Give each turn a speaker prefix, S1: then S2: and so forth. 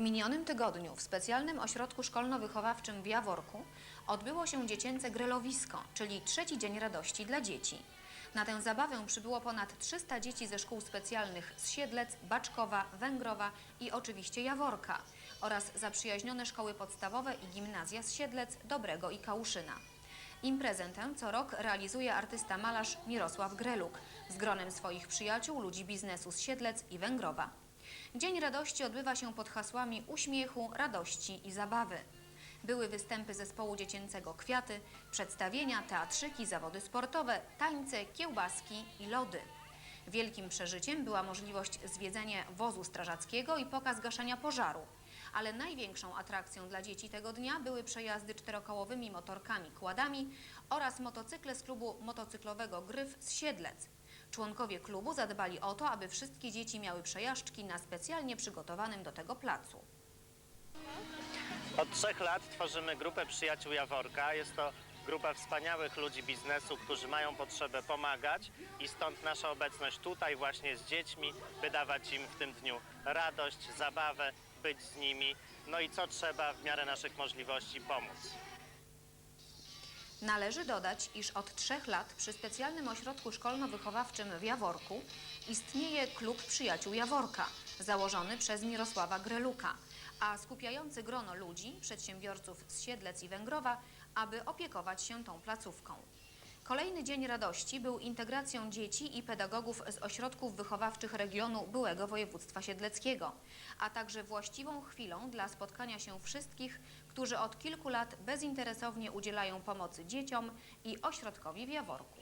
S1: W minionym tygodniu w specjalnym ośrodku szkolno-wychowawczym w Jaworku odbyło się dziecięce grylowisko, czyli trzeci dzień radości dla dzieci. Na tę zabawę przybyło ponad 300 dzieci ze szkół specjalnych z Siedlec, Baczkowa, Węgrowa i oczywiście Jaworka oraz zaprzyjaźnione szkoły podstawowe i gimnazja z Siedlec, Dobrego i Kałuszyna. Imprezę tę co rok realizuje artysta malarz Mirosław Greluk z gronem swoich przyjaciół, ludzi biznesu z Siedlec i Węgrowa. Dzień Radości odbywa się pod hasłami uśmiechu, radości i zabawy. Były występy zespołu dziecięcego Kwiaty, przedstawienia, teatrzyki, zawody sportowe, tańce, kiełbaski i lody. Wielkim przeżyciem była możliwość zwiedzenia wozu strażackiego i pokaz gaszenia pożaru. Ale największą atrakcją dla dzieci tego dnia były przejazdy czterokołowymi motorkami, kładami oraz motocykle z klubu motocyklowego Gryf z Siedlec. Członkowie klubu zadbali o to, aby wszystkie dzieci miały przejażdżki na specjalnie przygotowanym do tego placu.
S2: Od trzech lat tworzymy grupę Przyjaciół Jaworka. Jest to grupa wspaniałych ludzi biznesu, którzy mają potrzebę pomagać i stąd nasza obecność tutaj właśnie z dziećmi, by dawać im w tym dniu radość, zabawę, być z nimi, no i co trzeba w miarę naszych możliwości pomóc.
S1: Należy dodać, iż od trzech lat przy specjalnym ośrodku szkolno-wychowawczym w Jaworku istnieje Klub Przyjaciół Jaworka, założony przez Mirosława Greluka, a skupiający grono ludzi, przedsiębiorców z Siedlec i Węgrowa, aby opiekować się tą placówką. Kolejny Dzień Radości był integracją dzieci i pedagogów z ośrodków wychowawczych regionu byłego województwa siedleckiego, a także właściwą chwilą dla spotkania się wszystkich, którzy od kilku lat bezinteresownie udzielają pomocy dzieciom i ośrodkowi w Jaworku.